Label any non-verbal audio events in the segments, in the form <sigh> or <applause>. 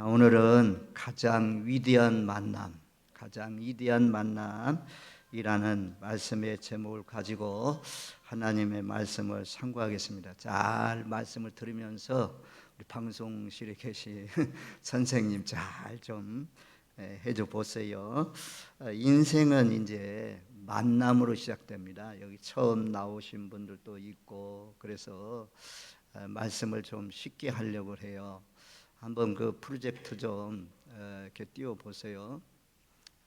자, 오늘은 가장 위대한 만남, 가장 위대한 만남이라는 말씀의 제목을 가지고 하나님의 말씀을 상고하겠습니다. 잘 말씀을 들으면서 우리 방송실에 계신 <laughs> 선생님 잘 좀 해줘 보세요. 어, 인생은 이제 만남으로 시작됩니다. 여기 처음 나오신 분들도 있고 그래서 어, 말씀을 좀 쉽게 하려고 해요. 한번 그 프로젝트 좀 어, 이렇게 띄워 보세요.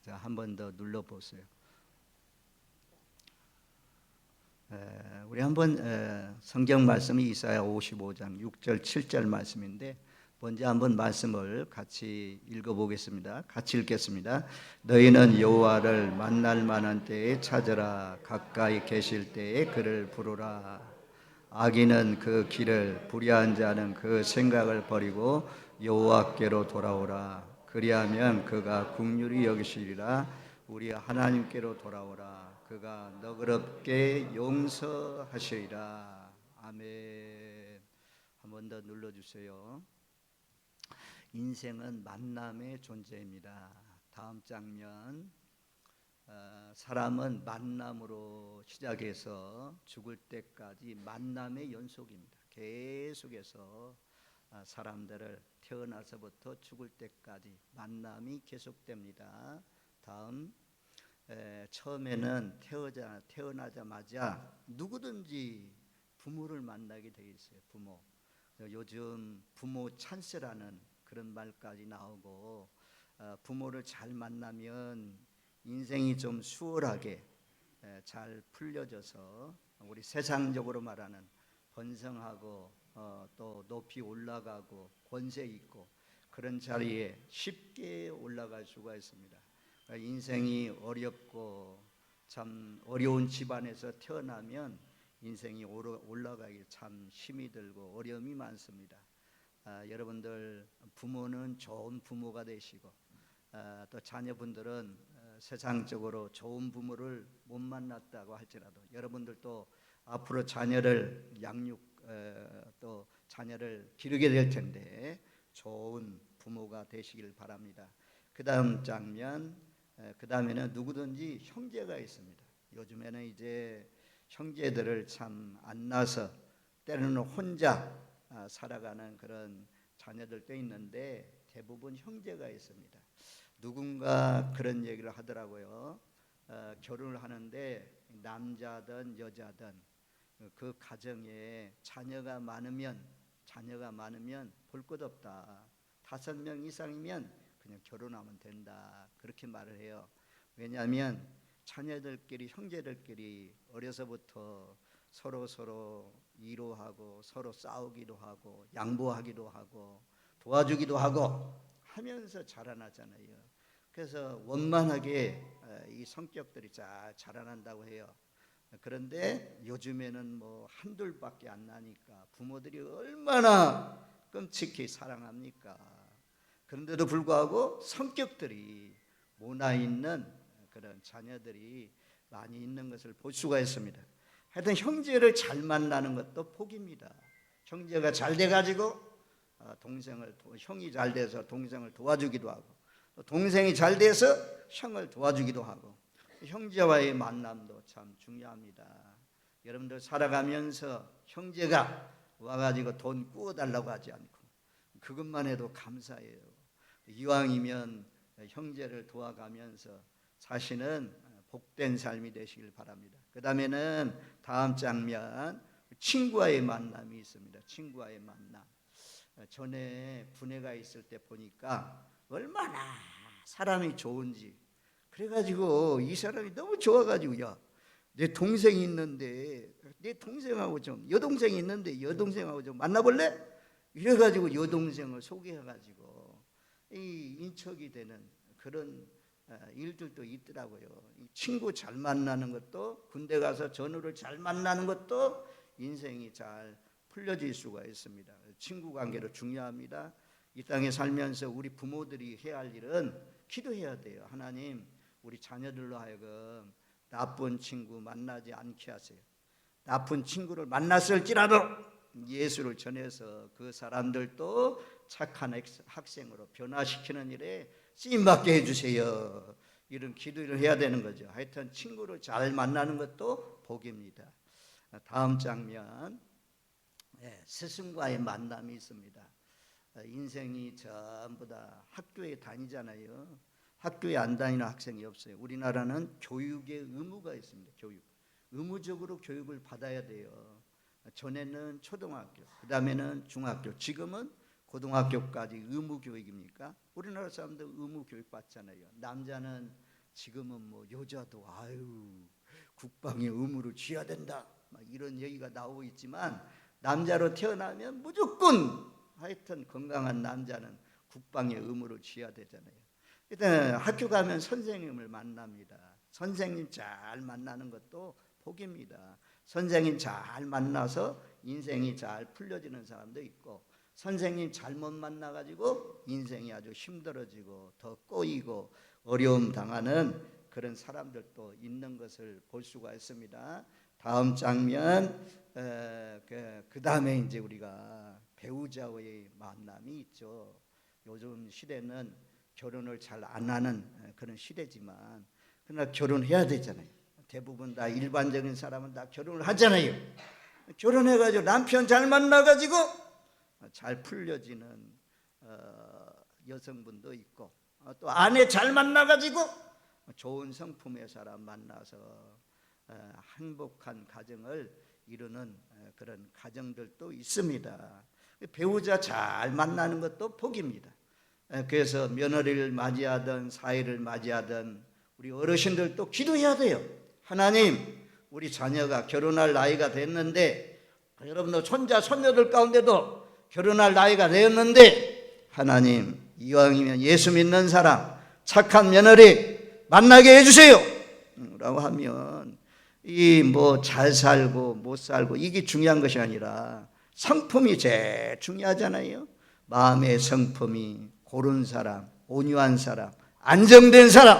자, 한 번 더 눌러 보세요. 우리 한번 에, 성경 말씀이 이사야 55장 6절 7절 말씀인데 먼저 한번 말씀을 같이 읽어보겠습니다. 같이 읽겠습니다. 너희는 여호와를 만날 만한 때에 찾으라 가까이 계실 때에 그를 부르라. 악인은 그 길을 불의한 자는 그 생각을 버리고 여호와께로 돌아오라. 그리하면 그가 국률이 여기시리라. 우리 하나님께로 돌아오라. 그가 너그럽게 용서하시리라. 아멘. 한 번 더 눌러주세요. 인생은 만남의 존재입니다. 다음 장면. 어, 사람은 만남으로 시작해서 죽을 때까지 만남의 연속입니다. 계속해서 어, 사람들을 태어나서부터 죽을 때까지 만남이 계속됩니다. 다음 에, 처음에는 태어자, 태어나자마자 누구든지 부모를 만나게 되어 있어요. 부모. 요즘 부모 찬스라는 그런 말까지 나오고 어, 부모를 잘 만나면 인생이 좀 수월하게 에, 잘 풀려져서 우리 세상적으로 말하는 번성하고 어, 또 높이 올라가고 권세 있고 그런 자리에 쉽게 올라갈 수가 있습니다. 그러니까 인생이 어렵고 참 어려운 집안에서 태어나면 인생이 올라가기 참 힘이 들고 어려움이 많습니다. 아, 여러분들 부모는 좋은 부모가 되시고 아, 또 자녀분들은 어, 세상적으로 좋은 부모를 못 만났다고 할지라도 여러분들도 앞으로 자녀를 양육 어, 또 자녀를 기르게 될 텐데 좋은 부모가 되시길 바랍니다. 그 다음 장면 그 다음에는 누구든지 형제가 있습니다. 요즘에는 이제 형제들을 참안 낳아서 때로는 혼자 아, 살아가는 그런 자녀들도 있는데 대부분 형제가 있습니다. 누군가 그런 얘기를 하더라고요. 어, 결혼을 하는데 남자든 여자든 그 가정에 자녀가 많으면 자녀가 많으면 볼 것 없다. 다섯 명 이상이면 그냥 결혼하면 된다. 그렇게 말을 해요. 왜냐하면 자녀들끼리 형제들끼리 어려서부터 서로 서로 이로하고 서로 싸우기도 하고 양보하기도 하고 도와주기도 하고 하면서 자라나잖아요. 그래서 원만하게 이 성격들이 잘 자라난다고 해요. 그런데 요즘에는 뭐 한둘밖에 안 나니까 부모들이 얼마나 끔찍히 사랑합니까? 그런데도 불구하고 성격들이 모나 있는 그런 자녀들이 많이 있는 것을 볼 수가 있습니다. 하여튼 형제를 잘 만나는 것도 복입니다. 형제가 잘 돼가지고 어, 동생을 형이 잘 돼서 동생을 도와주기도 하고 동생이 잘 돼서 형을 도와주기도 하고 형제와의 만남도 참 중요합니다. 여러분들 살아가면서 형제가 와가지고 돈 구워달라고 하지 않고 그것만 해도 감사해요. 이왕이면 형제를 도와가면서 사실은 복된 삶이 되시길 바랍니다. 그 다음에는 다음 장면 친구와의 만남이 있습니다. 친구와의 만남. 전에 분해가 있을 때 보니까 얼마나 사람이 좋은지 그래가지고 이 사람이 너무 좋아가지고 야 내 동생이 있는데 내 동생하고 좀 여동생이 있는데 여동생하고 좀 만나볼래? 이래가지고 여동생을 소개해가지고 이 인척이 되는 그런 어, 일들도 있더라고요. 친구 잘 만나는 것도 군대 가서 전우를 잘 만나는 것도 인생이 잘 풀려질 수가 있습니다. 친구 관계도 중요합니다. 이 땅에 살면서 우리 부모들이 해야 할 일은 기도해야 돼요. 하나님, 우리 자녀들로 하여금 나쁜 친구 만나지 않게 하세요. 나쁜 친구를 만났을지라도 예수를 전해서 그 사람들도 착한 학- 학생으로 변화시키는 일에 쓰임 받게 해주세요. 이런 기도를 해야 되는 거죠. 하여튼 친구를 잘 만나는 것도 복입니다. 다음 장면 예, 스승과의 만남이 있습니다. 어, 인생이 전부 다 학교에 다니잖아요. 학교에 안 다니는 학생이 없어요. 우리나라는 교육의 의무가 있습니다. 교육 의무적으로 교육을 받아야 돼요. 전에는 초등학교, 그 다음에는 중학교, 지금은 고등학교까지 의무 교육입니까? 우리나라 사람들 의무 교육 받잖아요. 남자는 지금은 뭐 여자도 아유 국방의 의무를 쥐어야 된다. 막 이런 얘기가 나오고 있지만 남자로 태어나면 무조건 하여튼 건강한 남자는 국방의 의무를 쥐어야 되잖아요. 일단 학교 가면 선생님을 만납니다. 선생님 잘 만나는 것도 복입니다. 선생님 잘 만나서 인생이 잘 풀려지는 사람도 있고 선생님 잘못 만나 가지고 인생이 아주 힘들어지고 더 꼬이고 어려움 당하는 그런 사람들도 있는 것을 볼 수가 있습니다. 다음 장면 에, 그, 그 다음에 이제 우리가 배우자와의 만남이 있죠. 요즘 시대는 결혼을 잘 안 하는 그런 시대지만 그러나 결혼해야 되잖아요. 대부분 다 일반적인 사람은 다 결혼을 하잖아요. 결혼해가지고 남편 잘 만나가지고 잘 풀려지는 어, 여성분도 있고 어, 또 아내 잘 만나가지고 좋은 성품의 사람 만나서 어, 행복한 가정을 이루는 어, 그런 가정들도 있습니다. 배우자 잘 만나는 것도 복입니다. 에, 그래서 며느리를 맞이하든 사회를 맞이하든 우리 어르신들도 기도해야 돼요. 하나님, 우리 자녀가 결혼할 나이가 됐는데 여러분들 손자 손녀들 가운데도 결혼할 나이가 되었는데 하나님 이왕이면 예수 믿는 사람 착한 며느리 만나게 해주세요. 음, 라고 하면 이 뭐 잘 살고 못 살고 이게 중요한 것이 아니라 성품이 제일 중요하잖아요. 마음의 성품이 고른 사람, 온유한 사람, 안정된 사람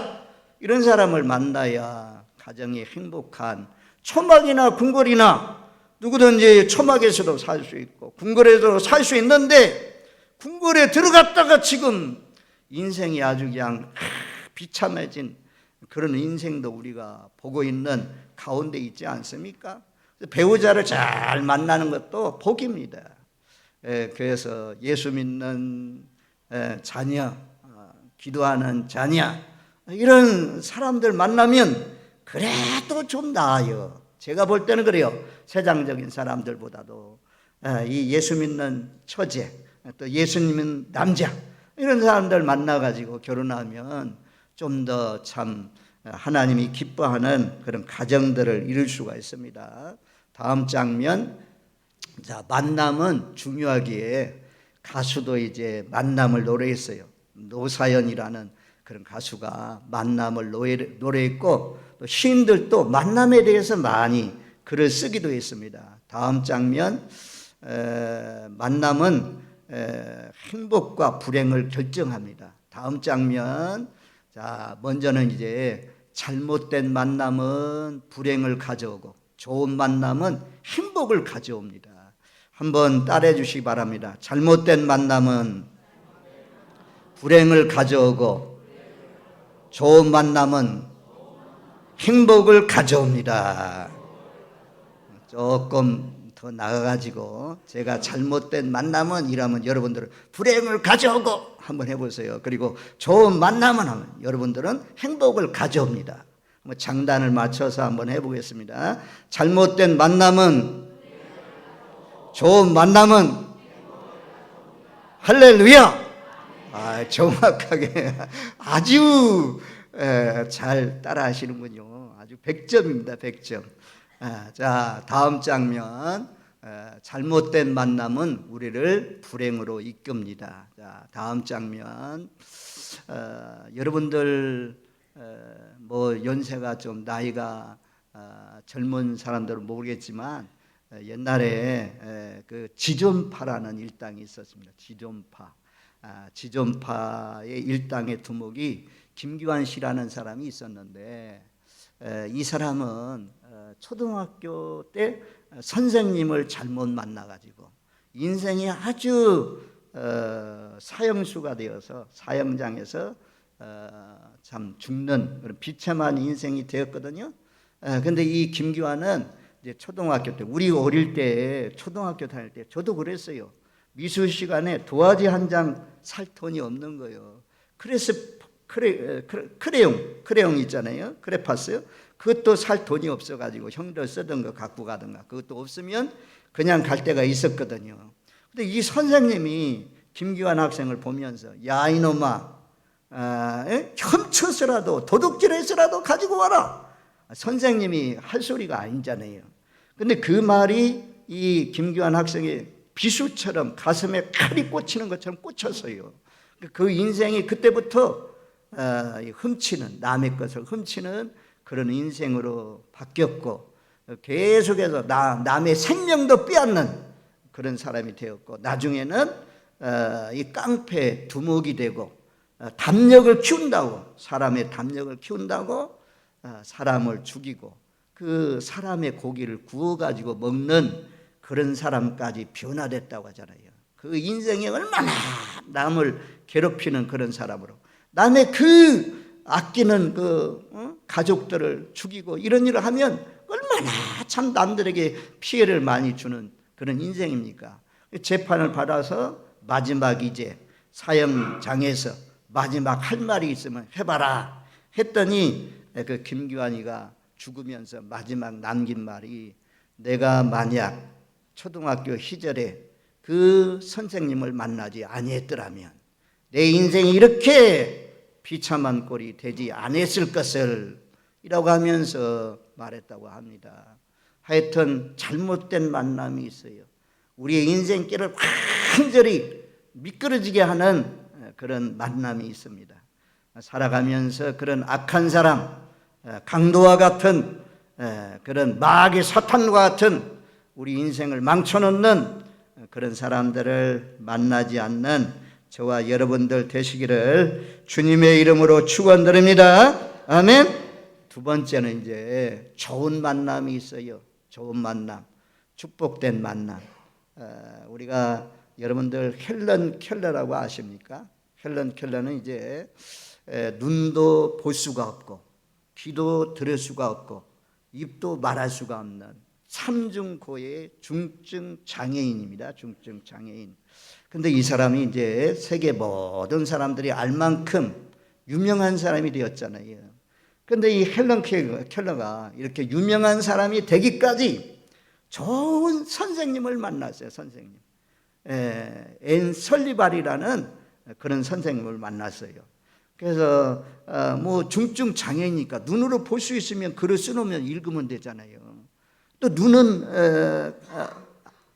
이런 사람을 만나야 가정이 행복한 초막이나 궁궐이나 누구든지 초막에서도 살 수 있고 궁궐에서도 살 수 있는데 궁궐에 들어갔다가 지금 인생이 아주 그냥 비참해진 그런 인생도 우리가 보고 있는 가운데 있지 않습니까? 배우자를 잘 만나는 것도 복입니다. 에, 그래서 예수 믿는 에, 자녀, 어, 기도하는 자녀 이런 사람들 만나면 그래도 좀 나아요. 제가 볼 때는 그래요. 세상적인 사람들보다도 에, 이 예수 믿는 처제, 또 예수 믿는 남자 이런 사람들 만나가지고 결혼하면 좀 더 참 하나님이 기뻐하는 그런 가정들을 이룰 수가 있습니다. 다음 장면 자 만남은 중요하기에 가수도 이제 만남을 노래했어요. 노사연이라는 그런 가수가 만남을 노래, 노래했고 또 시인들도 만남에 대해서 많이 글을 쓰기도 했습니다. 다음 장면 에, 만남은 에, 행복과 불행을 결정합니다. 다음 장면 자 먼저는 이제 잘못된 만남은 불행을 가져오고 좋은 만남은 행복을 가져옵니다. 한번 따라해 주시기 바랍니다. 잘못된 만남은 불행을 가져오고 좋은 만남은 행복을 가져옵니다. 조금 더 나가가지고 제가 잘못된 만남은 이라면 여러분들은 불행을 가져오고 한번 해보세요. 그리고 좋은 만남은 하면 여러분들은 행복을 가져옵니다. 장단을 맞춰서 한번 해보겠습니다. 잘못된 만남은 좋은 만남은 할렐루야. 아, 정확하게 아주 에, 잘 따라 하시는군요. 아주 100점입니다. 100점. 아, 자, 다음 장면. 에, 잘못된 만남은 우리를 불행으로 이끕니다. 자, 다음 장면. 어, 여러분들 어, 뭐 연세가 좀 나이가 어, 젊은 사람들은 모르겠지만 어, 옛날에 에, 그 지존파라는 일당이 있었습니다. 지존파. 아, 지존파의 일당의 두목이 김규환 씨라는 사람이 있었는데 에, 이 사람은 어, 초등학교 때 선생님을 잘못 만나가지고 인생이 아주 어, 사형수가 되어서 사형장에서 어, 참 죽는 그런 비참한 인생이 되었거든요. 어, 근데 이 김규환은 이제 초등학교 때 우리 어릴 때 초등학교 다닐 때 저도 그랬어요. 미술 시간에 도화지 한 장 살 돈이 없는 거예요. 그래서 크레, 크레, 크레용 크레용 있잖아요. 크레파스요. 그것도 살 돈이 없어가지고 형들 쓰던 거 갖고 가든가 그것도 없으면 그냥 갈 데가 있었거든요. 근데 이 선생님이 김기환 학생을 보면서 야 이놈아 아, 에? 훔쳐서라도 도둑질해서라도 가지고 와라. 선생님이 할 소리가 아니잖아요. 근데 그 말이 이 김규환 학생의 비수처럼 가슴에 칼이 꽂히는 것처럼 꽂혔어요. 그 인생이 그때부터 어, 훔치는 남의 것을 훔치는 그런 인생으로 바뀌었고 계속해서 나, 남의 생명도 빼앗는 그런 사람이 되었고 나중에는 어, 이 깡패 두목이 되고 어, 담력을 키운다고 사람의 담력을 키운다고 어, 사람을 죽이고 그 사람의 고기를 구워 가지고 먹는 그런 사람까지 변화됐다고 하잖아요. 그 인생이 얼마나 남을 괴롭히는 그런 사람으로 남의 그 아끼는 그 어? 가족들을 죽이고 이런 일을 하면 얼마나 참 남들에게 피해를 많이 주는 그런 인생입니까? 재판을 받아서 마지막 이제 사형장에서 마지막 할 말이 있으면 해봐라 했더니 그 김규환이가 죽으면서 마지막 남긴 말이 내가 만약 초등학교 시절에 그 선생님을 만나지 아니했더라면 내 인생이 이렇게 비참한 꼴이 되지 않았을 것을 이라고 하면서 말했다고 합니다. 하여튼 잘못된 만남이 있어요. 우리의 인생길을 완전히 미끄러지게 하는 그런 만남이 있습니다. 살아가면서 그런 악한 사람, 강도와 같은 그런 마귀 사탄과 같은 우리 인생을 망쳐놓는 그런 사람들을 만나지 않는 저와 여러분들 되시기를 주님의 이름으로 축원드립니다. 아멘. 두 번째는 이제 좋은 만남이 있어요. 좋은 만남, 축복된 만남. 어, 우리가 여러분들 헬런 켈러라고 아십니까? 헬런 켈러는 이제 에, 눈도 볼 수가 없고 귀도 들을 수가 없고 입도 말할 수가 없는 삼중고의 중증 장애인입니다. 중증 장애인. 근데 이 사람이 이제 세계 모든 사람들이 알 만큼 유명한 사람이 되었잖아요. 근데 이 헬런 켈러가 이렇게 유명한 사람이 되기까지 좋은 선생님을 만났어요, 선생님. 에, 앤 설리발이라는 그런 선생님을 만났어요. 그래서 어, 뭐 중증 장애니까 눈으로 볼 수 있으면 글을 써놓으면 읽으면 되잖아요. 또 눈은 에,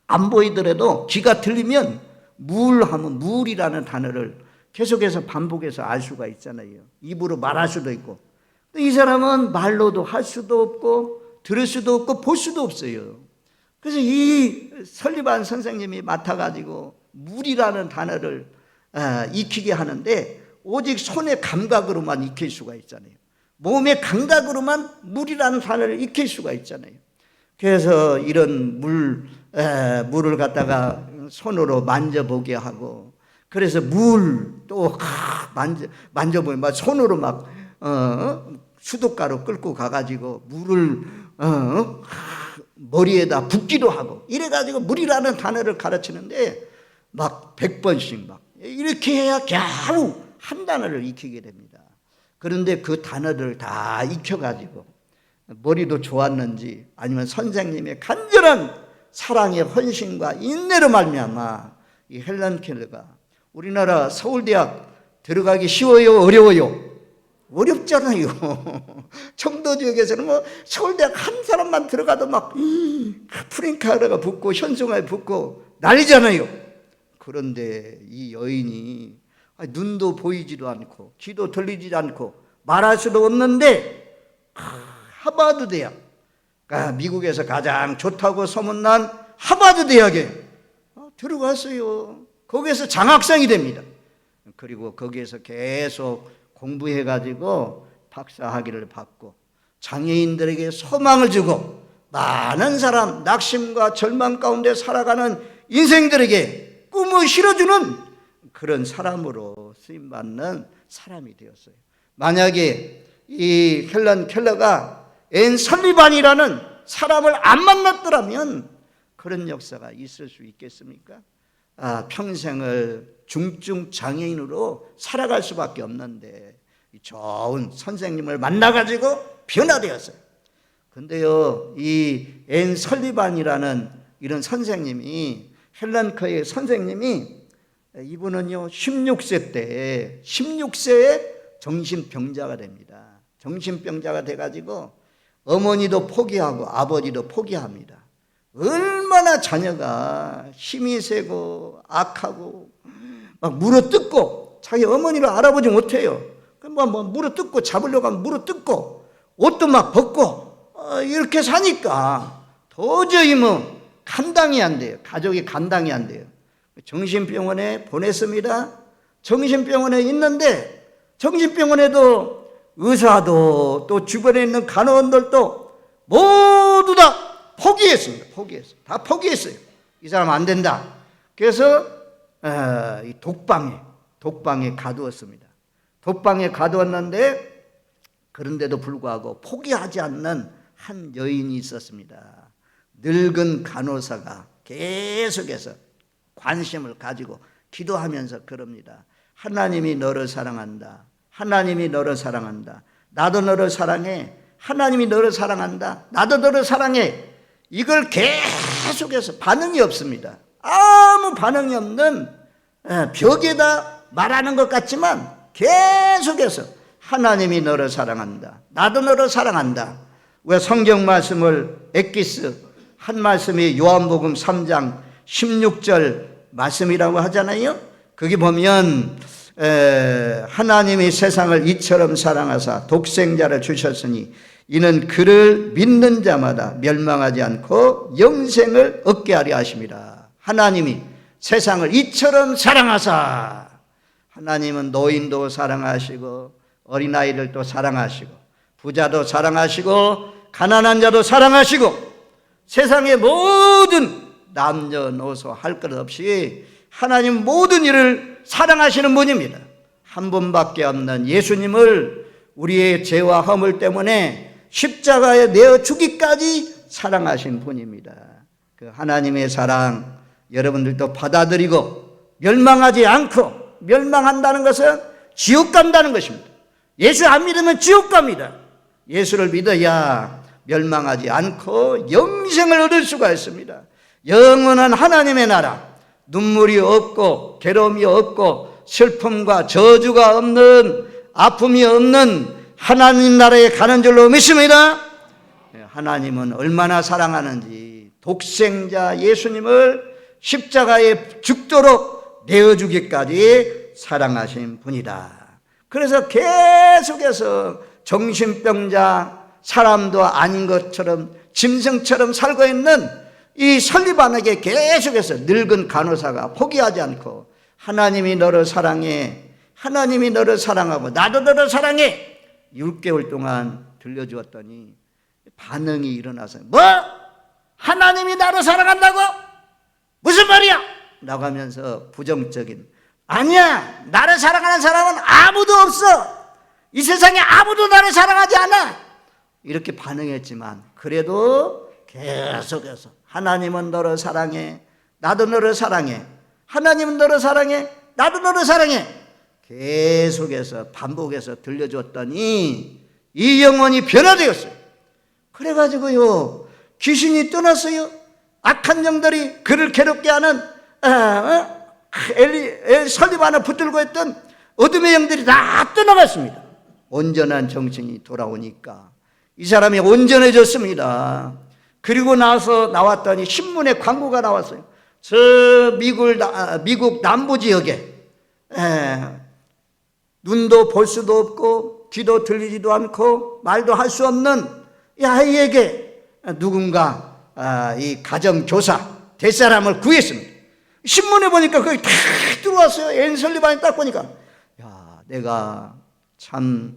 안 보이더라도 귀가 들리면 물 하면 물이라는 단어를 계속해서 반복해서 알 수가 있잖아요. 입으로 말할 수도 있고. 이 사람은 말로도 할 수도 없고 들을 수도 없고 볼 수도 없어요. 그래서 이 설리반 선생님이 맡아가지고 물이라는 단어를 익히게 하는데 오직 손의 감각으로만 익힐 수가 있잖아요. 몸의 감각으로만 물이라는 단어를 익힐 수가 있잖아요. 그래서 이런 물, 에, 물을 갖다가 손으로 만져보게 하고, 그래서 물 또 만져, 만져보면 막 손으로 막, 어, 수도가루 끌고 가가지고 물을, 어, 머리에다 붓기도 하고, 이래가지고 물이라는 단어를 가르치는데 막 백 번씩 막, 이렇게 해야 겨우 한 단어를 익히게 됩니다. 그런데 그 단어를 다 익혀가지고, 머리도 좋았는지 아니면 선생님의 간절한 사랑의 헌신과 인내로 말미암아 이 헬런 켈러가 우리나라 서울대학 들어가기 쉬워요 어려워요? 어렵잖아요. <laughs> 청도 지역에서는 뭐 서울대학 한 사람만 들어가도 막 프링카르가 붙고 현송아에 붙고 난리잖아요. 그런데 이 여인이 눈도 보이지도 않고 귀도 들리지 않고 말할 수도 없는데 하버드 대학, 그러니까 미국에서 가장 좋다고 소문난 하버드 대학에 들어갔어요. 거기에서 장학생이 됩니다. 그리고 거기에서 계속 공부해가지고 박사 학위를 받고 장애인들에게 소망을 주고 많은 사람 낙심과 절망 가운데 살아가는 인생들에게 꿈을 실어주는 그런 사람으로 쓰임 받는 사람이 되었어요. 만약에 이 헬런 켈러가 앤 설리반이라는 사람을 안 만났더라면 그런 역사가 있을 수 있겠습니까? 아, 평생을 중증 장애인으로 살아갈 수밖에 없는데 이 좋은 선생님을 만나가지고 변화되었어요. 근데요, 이 앤 설리반이라는 이런 선생님이 헬란커의 선생님이 이분은요 16세 때 16세에 정신병자가 됩니다. 정신병자가 돼가지고 어머니도 포기하고 아버지도 포기합니다. 얼마나 자녀가 힘이 세고 악하고 막 물어뜯고 자기 어머니를 알아보지 못해요. 뭐, 뭐 물어뜯고 잡으려고 하면 물어뜯고 옷도 막 벗고 어, 이렇게 사니까 도저히 뭐 감당이 안 돼요. 가족이 감당이 안 돼요. 정신병원에 보냈습니다. 정신병원에 있는데 정신병원에도 의사도 또 주변에 있는 간호원들도 모두 다 포기했습니다. 포기했어요. 다 포기했어요. 이 사람 안 된다. 그래서 어, 이 독방에 독방에 가두었습니다. 독방에 가두었는데 그런데도 불구하고 포기하지 않는 한 여인이 있었습니다. 늙은 간호사가 계속해서 관심을 가지고 기도하면서 그럽니다. 하나님이 너를 사랑한다. 하나님이 너를 사랑한다. 나도 너를 사랑해. 하나님이 너를 사랑한다. 나도 너를 사랑해. 이걸 계속해서 반응이 없습니다. 아무 반응이 없는 예, 벽에다 말하는 것 같지만 계속해서 하나님이 너를 사랑한다. 나도 너를 사랑한다. 왜 성경 말씀을 엑기스 한 말씀이 요한복음 3장 16절 말씀이라고 하잖아요. 거기 보면 에, 하나님이 세상을 이처럼 사랑하사 독생자를 주셨으니 이는 그를 믿는 자마다 멸망하지 않고 영생을 얻게 하려 하심이라. 하나님이 세상을 이처럼 사랑하사 하나님은 노인도 사랑하시고 어린아이들도 사랑하시고 부자도 사랑하시고 가난한 자도 사랑하시고 세상의 모든 남녀노소 할 것 없이 하나님 모든 일을 사랑하시는 분입니다. 한 분밖에 없는 예수님을 우리의 죄와 허물 때문에 십자가에 내어 주기까지 사랑하신 분입니다. 그 하나님의 사랑 여러분들도 받아들이고 멸망하지 않고 멸망한다는 것은 지옥 간다는 것입니다. 예수 안 믿으면 지옥 갑니다. 예수를 믿어야 멸망하지 않고 영생을 얻을 수가 있습니다. 영원한 하나님의 나라, 눈물이 없고 괴로움이 없고 슬픔과 저주가 없는 아픔이 없는 하나님 나라에 가는 줄로 믿습니다. 예, 하나님은 얼마나 사랑하는지 독생자 예수님을 십자가에 죽도록 내어주기까지 사랑하신 분이다. 그래서 계속해서 정신병자 사람도 아닌 것처럼 짐승처럼 살고 있는 이 설리반에게 계속해서 늙은 간호사가 포기하지 않고 하나님이 너를 사랑해 하나님이 너를 사랑하고 나도 너를 사랑해 6개월 동안 들려주었더니 반응이 일어나서 뭐? 하나님이 나를 사랑한다고? 무슨 말이야? 하면서 부정적인 아니야 나를 사랑하는 사람은 아무도 없어 이 세상에 아무도 나를 사랑하지 않아 이렇게 반응했지만 그래도 계속해서 하나님은 너를 사랑해 나도 너를 사랑해 하나님은 너를 사랑해 나도 너를 사랑해 계속해서 반복해서 들려줬더니 이 영혼이 변화되었어요 그래가지고요 귀신이 떠났어요 악한 영들이 그를 괴롭게 하는 어, 어? 설리반을 붙들고 있던 어둠의 영들이 다 떠나갔습니다. 온전한 정신이 돌아오니까 이 사람이 온전해졌습니다. 그리고 나서 나왔더니 신문에 광고가 나왔어요. 저 미국, 나- 미국 남부 지역에 에, 눈도 볼 수도 없고 귀도 들리지도 않고 말도 할 수 없는 이 아이에게 누군가 아, 이 가정교사 될 사람을 구했습니다. 신문에 보니까 거기 다 들어왔어요. 앤설리반이 딱 보니까 야 내가 참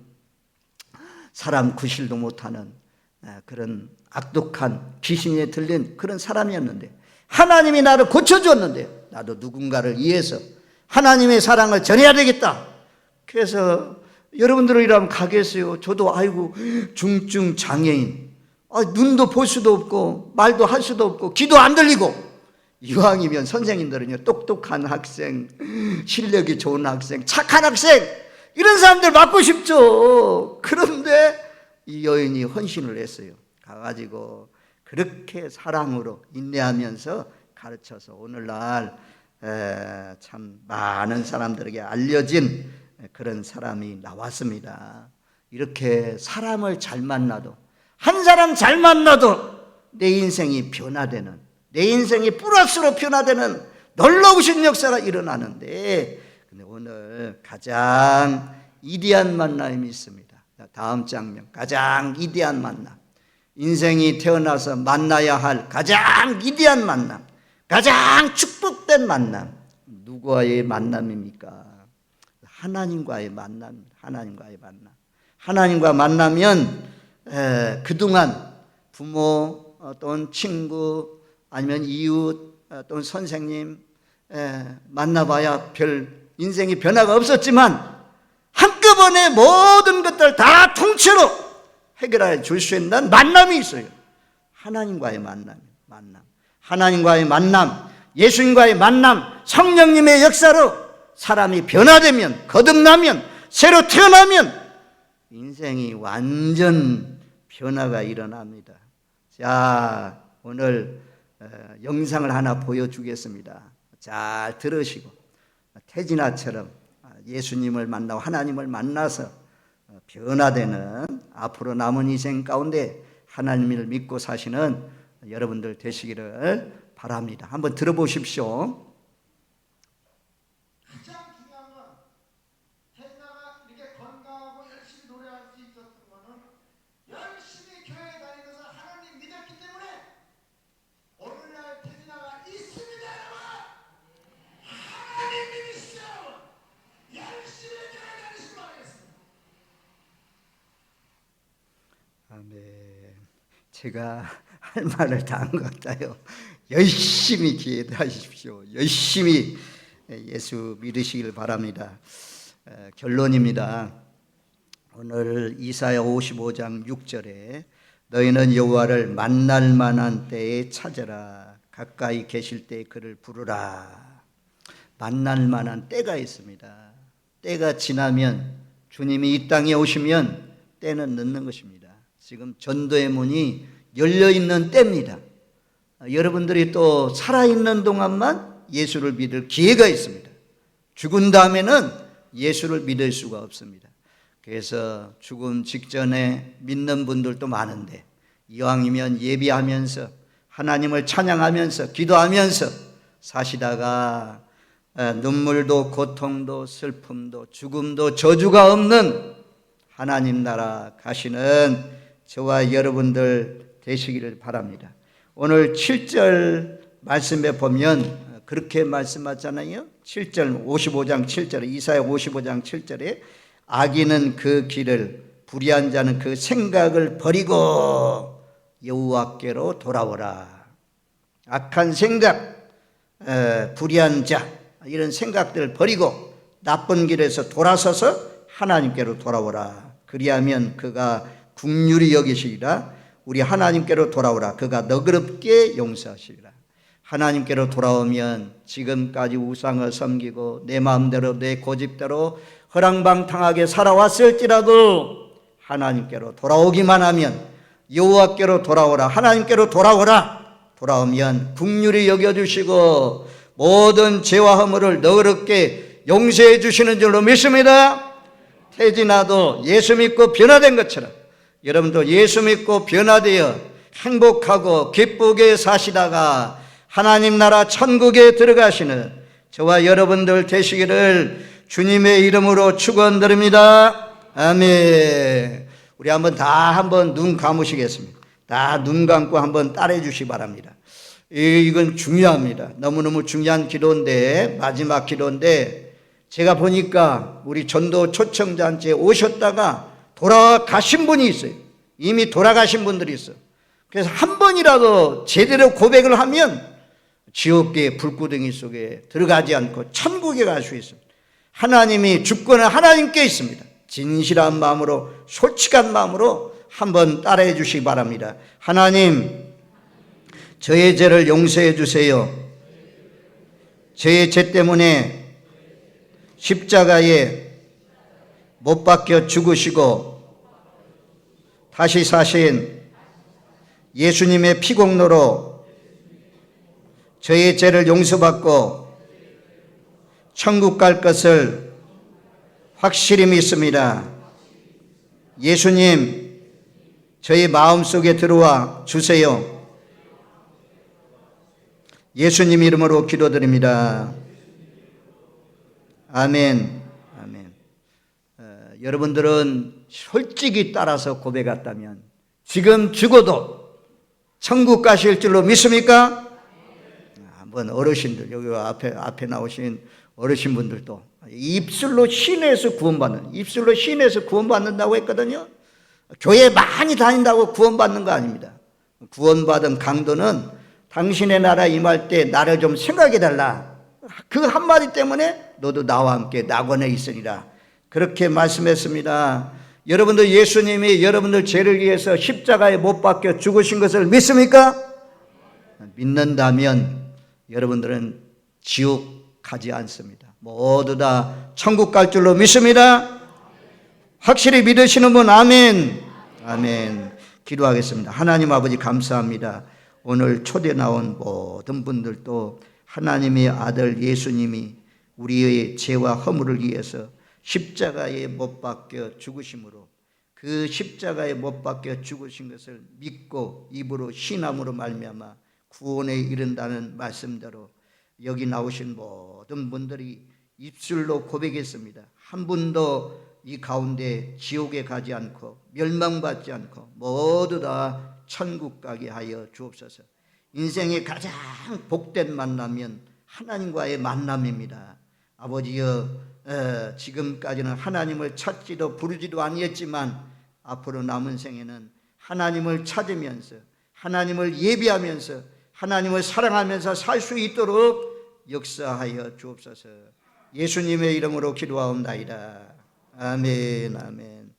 사람 구실도 못하는 아, 그런 악독한 귀신에 들린 그런 사람이었는데 하나님이 나를 고쳐주었는데 나도 누군가를 위해서 하나님의 사랑을 전해야 되겠다. 그래서 여러분들이라면 가겠어요. 저도 아이고 중증 장애인. 아, 눈도 볼 수도 없고 말도 할 수도 없고 귀도 안 들리고 이왕이면 선생님들은요 똑똑한 학생, 실력이 좋은 학생, 착한 학생 이런 사람들 맡고 싶죠. 그런데 이 여인이 헌신을 했어요. 가가지고 그렇게 사랑으로 인내하면서 가르쳐서 오늘날 에, 참 많은 사람들에게 알려진 그런 사람이 나왔습니다. 이렇게 사람을 잘 만나도 한 사람 잘 만나도 내 인생이 변화되는 내 인생이 플러스로 변화되는 놀라우신 역사가 일어나는데 근데 오늘 가장 이디한 만남이 있습니다. 다음 장면 가장 이디한 만남 인생이 태어나서 만나야 할 가장 위대한 만남, 가장 축복된 만남. 누구와의 만남입니까? 하나님과의 만남, 하나님과의 만남. 하나님과 만나면 에, 그동안 부모 어, 또는 친구 아니면 이웃 어, 또는 선생님 에, 만나봐야 별 인생의 변화가 없었지만 한꺼번에 모든 것들 다 통째로 해결해 줄 수 있는 만남이 있어요. 하나님과의 만남, 만남. 하나님과의 만남, 예수님과의 만남, 성령님의 역사로 사람이 변화되면, 거듭나면, 새로 태어나면 인생이 완전 변화가 일어납니다. 자, 오늘 어, 영상을 하나 보여주겠습니다. 잘 들으시고 태진아처럼 예수님을 만나고 하나님을 만나서 변화되는 앞으로 남은 인생 가운데 하나님을 믿고 사시는 여러분들 되시기를 바랍니다. 한번 들어보십시오. 가장 중요한 건 태진아가 이렇게 건강하고 열심히 노래할 수 있었던 거는 열심히 교회 다니면서 하나님 믿었기 때문에 오늘날 태진아가 있습니다 여러분 하나님 믿으시죠 열심히 교회 다니시기 바라겠습니다 아멘. 제가 할 말을 다 한 것 같아요. 열심히 기도하십시오. 열심히 예수 믿으시길 바랍니다. 에, 결론입니다. 오늘 이사야 55장 6절에 너희는 여호와를 만날 만한 때에 찾아라 가까이 계실 때 그를 부르라 만날 만한 때가 있습니다. 때가 지나면 주님이 이 땅에 오시면 때는 늦는 것입니다. 지금 전도의 문이 열려 있는 때입니다. 여러분들이 또 살아있는 동안만 예수를 믿을 기회가 있습니다. 죽은 다음에는 예수를 믿을 수가 없습니다. 그래서 죽음 직전에 믿는 분들도 많은데 이왕이면 예비하면서 하나님을 찬양하면서 기도하면서 사시다가 에, 눈물도 고통도 슬픔도 죽음도 저주가 없는 하나님 나라 가시는 저와 여러분들 되시기를 바랍니다. 오늘 7절 말씀에 보면 그렇게 말씀하잖아요. 7절 55장 7절에 이사야 55장 7절에 악인은 그 길을 불의한 자는 그 생각을 버리고 여호와께로 돌아오라. 악한 생각, 에, 불의한 자 이런 생각들을 버리고 나쁜 길에서 돌아서서 하나님께로 돌아오라. 그리하면 그가 국률이 여기시리라. 우리 하나님께로 돌아오라. 그가 너그럽게 용서하시리라. 하나님께로 돌아오면 지금까지 우상을 섬기고 내 마음대로 내 고집대로 허랑방탕하게 살아왔을지라도 하나님께로 돌아오기만 하면 여호와께로 돌아오라. 하나님께로 돌아오라. 돌아오면 국률이 여겨주시고 모든 죄와 허물을 너그럽게 용서해 주시는 줄로 믿습니다. 태진아도 예수 믿고 변화된 것처럼 여러분도 예수 믿고 변화되어 행복하고 기쁘게 사시다가 하나님 나라 천국에 들어가시는 저와 여러분들 되시기를 주님의 이름으로 축원드립니다. 아멘. 우리 한번 다 한번 눈 감으시겠습니다. 다 눈 감고 한번 따라해 주시기 바랍니다. 이- 이건 중요합니다. 너무너무 중요한 기도인데 마지막 기도인데 제가 보니까 우리 전도 초청잔치에 오셨다가 돌아가신 분이 있어요. 이미 돌아가신 분들이 있어요. 그래서 한 번이라도 제대로 고백을 하면 지옥의 불구덩이 속에 들어가지 않고 천국에 갈 수 있습니다. 하나님이 주권은 하나님께 있습니다. 진실한 마음으로 솔직한 마음으로 한번 따라해 주시기 바랍니다. 하나님 저의 죄를 용서해 주세요. 저의 죄 때문에 십자가에 못 박혀 죽으시고 다시 사신 예수님의 피공로로 저의 죄를 용서받고 천국 갈 것을 확실히 믿습니다. 예수님, 저의 마음 속에 들어와 주세요. 예수님 이름으로 기도드립니다. 아멘. 어, 여러분들은 솔직히 따라서 고백했다면 지금 죽어도 천국 가실 줄로 믿습니까? 한번 어르신들 여기 앞에 앞에 나오신 어르신 분들도 입술로 신에서 구원받는 입술로 신에서 구원받는다고 했거든요. 교회 많이 다닌다고 구원받는 거 아닙니다. 구원받은 강도는 당신의 나라 임할 때 나를 좀 생각해 달라. 그 한마디 때문에 너도 나와 함께 낙원에 있으리라. 그렇게 말씀했습니다. 여러분들 예수님이 여러분들 죄를 위해서 십자가에 못 박혀 죽으신 것을 믿습니까? 믿는다면 여러분들은 지옥 가지 않습니다. 모두 다 천국 갈 줄로 믿습니다. 확실히 믿으시는 분 아멘. 아멘. 기도하겠습니다. 하나님 아버지 감사합니다. 오늘 초대 나온 모든 분들도 하나님의 아들 예수님이 우리의 죄와 허물을 위해서 십자가에 못 박혀 죽으심으로 그 십자가에 못 박혀 죽으신 것을 믿고 입으로 신함으로 말미암아 구원에 이른다는 말씀대로 여기 나오신 모든 분들이 입술로 고백했습니다. 한 분도 이 가운데 지옥에 가지 않고 멸망받지 않고 모두 다 천국 가게 하여 주옵소서. 인생의 가장 복된 만남은 하나님과의 만남입니다. 아버지여 어, 지금까지는 하나님을 찾지도 부르지도 아니했지만 앞으로 남은 생에는 하나님을 찾으면서 하나님을 예비하면서 하나님을 사랑하면서 살 수 있도록 역사하여 주옵소서. 예수님의 이름으로 기도하옵나이다. 아멘, 아멘.